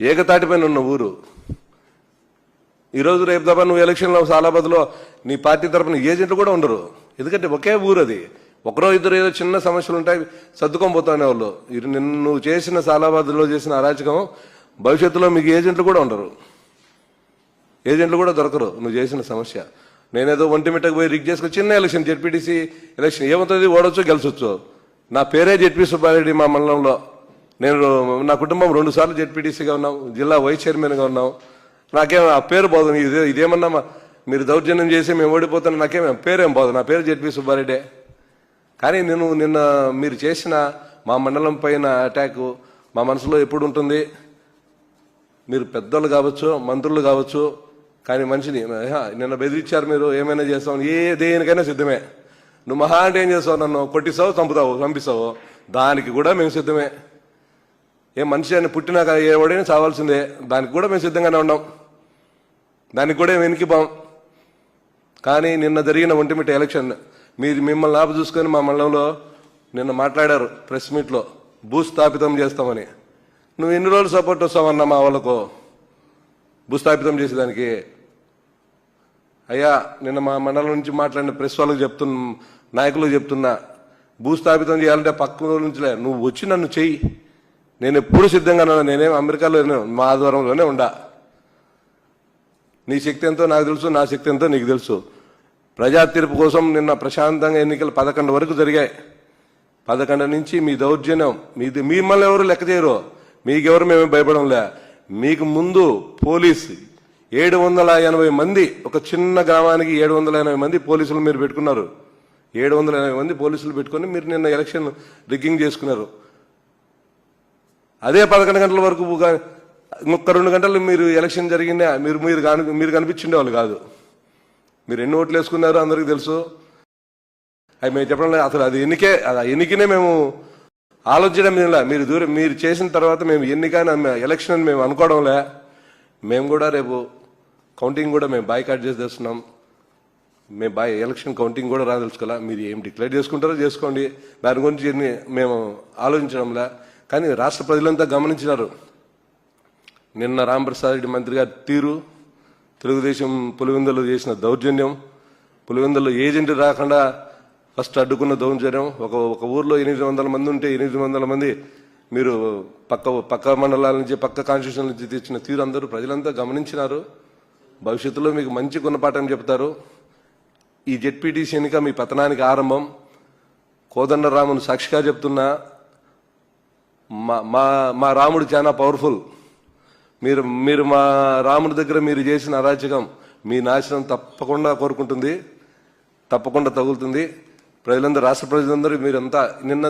ఏకతాటిపైన ఉన్న ఊరు. ఈరోజు రేపు తప్ప నువ్వు ఎలక్షన్లో సాలాబాద్లో నీ పార్టీ తరపున ఏజెంట్లు కూడా ఉండరు. ఎందుకంటే ఒకే ఊరు అది. ఒకరో ఇద్దరు ఏదో చిన్న సమస్యలు ఉంటాయి సర్దుకొని పోతానే వాళ్ళు నిన్ను నువ్వు చేసిన సాలాబాద్లో చేసిన అరాచకం భవిష్యత్తులో మీకు ఏజెంట్లు కూడా ఉండరు. ఏజెంట్లు కూడా దొరకరు నువ్వు చేసిన సమస్య. నేనేదో ఒంటిమిట్టకు పోయి రిగ్ చేసుకుని చిన్న ఎలక్షన్ జెడ్పీటీసీ ఎలక్షన్ ఏమవుతుంది ఓడొచ్చు గెలిచొచ్చు. నా పేరే జెడ్పీ సుబ్బారెడ్డి మా మండలంలో. నేను నా కుటుంబం రెండు సార్లు జెడ్పీటీసీగా ఉన్నాం జిల్లా వైస్ చైర్మన్గా ఉన్నాం. నాకేం ఆ పేరు పోదు ఇదే ఇదేమన్నా మీరు దౌర్జన్యం చేసి మేము ఓడిపోతున్నా నాకేం పేరేం పోదు నా పేరు జెడ్పీ సుబ్బారెడ్డే. కానీ నేను నిన్న మీరు చేసిన మా మండలం పైన అటాక్ మా మనసులో ఎప్పుడు ఉంటుంది మీరు పెద్దలు కావచ్చు మంత్రులు కావచ్చు కానీ మనిషిని నిన్న బెదిరించారు మీరు ఏమైనా చేస్తావు ఏ దేనికైనా సిద్ధమే. నువ్వు మహా అంటే ఏం చేస్తావు నన్ను? కొట్టిస్తావు చంపుతావు? చంపిస్తావు? దానికి కూడా మేము సిద్ధమే. ఏ మనిషి అని పుట్టినాక ఎవడైనా చావాల్సిందే. దానికి కూడా మేము సిద్ధంగానే ఉన్నాం. దానికి కూడా వెనికి పోం కానీ నిన్న జరిగిన ఒంటిమిట ఎలక్షన్ మీరు మిమ్మల్ని ఆపు చూసుకొని మా మండలంలో నిన్న మాట్లాడారు ప్రెస్ మీట్లో భూస్థాపితం చేస్తామని. నువ్వు ఎన్ని రోజులు సపోర్ట్ వస్తావన్నా మా వాళ్ళకు? భూస్థాపితం చేసేదానికి. అయ్యా నిన్న మా మండలం నుంచి మాట్లాడిన ప్రెస్ వాళ్ళకి చెప్తున్న నాయకులకు చెప్తున్నా భూస్థాపితం చేయాలంటే పక్క ఊరు నుంచిలే. నువ్వు వచ్చి నన్ను చెయ్యి. నేను ఎప్పుడు సిద్ధంగా ఉన్నాను నేనేం అమెరికాలో మా ఆధ్వర్యంలోనే ఉండా. నీ శక్తి ఎంతో నాకు తెలుసు నా శక్తి ఎంతో నీకు తెలుసు. ప్రజా తీర్పు కోసం నిన్న ప్రశాంతంగా ఎన్నికలు పదకొండు వరకు జరిగాయి. పదకొండు నుంచి మీ దౌర్జన్యం మీది మిమ్మల్ని ఎవరు లెక్క చేయరు. మీకెవరు మేము భయపడంలే. మీకు ముందు పోలీస్ ఏడు వందల ఎనభై మంది ఒక చిన్న గ్రామానికి ఏడు వందల ఎనభై మంది పోలీసులు మీరు పెట్టుకున్నారు. ఏడు వందల ఎనభై మంది పోలీసులు పెట్టుకొని మీరు నిన్న ఎలక్షన్ రిగ్గింగ్ చేసుకున్నారు. అదే పదకొండు గంటల వరకు గా- ఇంకొక రెండు గంటలు మీరు ఎలక్షన్ జరిగిందే మీరు మీరు కాని మీరు కనిపించిండేవాళ్ళు కాదు. మీరు ఎన్ని ఓట్లు వేసుకున్నారో అందరికీ తెలుసు. అవి మేము చెప్పడం లేదు. అసలు అది ఎన్నికే అది ఎన్నికనే మేము ఆలోచించడం మీరు దూరం మీరు చేసిన తర్వాత మేము ఎన్నికైనా ఎలక్షన్ అని మేము అనుకోవడంలే మేము కూడా రేపు కౌంటింగ్ కూడా మేము బాయ్కాట్ చేసి తెస్తున్నాం. మేము బాయ్ ఎలక్షన్ కౌంటింగ్ కూడా రాదలుచుకోలే మీరు ఏం డిక్లేర్ చేసుకుంటారో చేసుకోండి. దాని గురించి మేము ఆలోచించడంలే కానీ రాష్ట్ర ప్రజలంతా గమనించినారు. నిన్న రాంప్రసాద్ రెడ్డి మంత్రి గారి తీరు తెలుగుదేశం పులివెందులు చేసిన దౌర్జన్యం పులివెందులు ఏజెంట్ రాకుండా ఫస్ట్ అడ్డుకున్న దౌర్జన్యం ఒక ఒక ఊర్లో ఎనిమిది వందల మంది ఉంటే ఎనిమిది వందల మంది మీరు పక్క పక్క మండలాల నుంచి పక్క కాన్స్టిట్యూషన్ నుంచి తెచ్చిన తీరు అందరూ ప్రజలంతా గమనించినారు. భవిష్యత్తులో మీకు మంచి గుణపాఠం చెప్తారు. ఈ జెడ్పీటీసీ ఎన్నిక మీ పతనానికి ఆరంభం. కోదండరామును సాక్షిగా చెప్తున్నా మా మా మా రాముడు చాలా పవర్ఫుల్ మీరు మీరు మా రాముడి దగ్గర మీరు చేసిన అరాచకం మీ నాశనం తప్పకుండా కోరుకుంటుంది తప్పకుండా తగులుతుంది. ప్రజలందరూ రాష్ట్ర ప్రజలందరూ మీరంతా నిన్న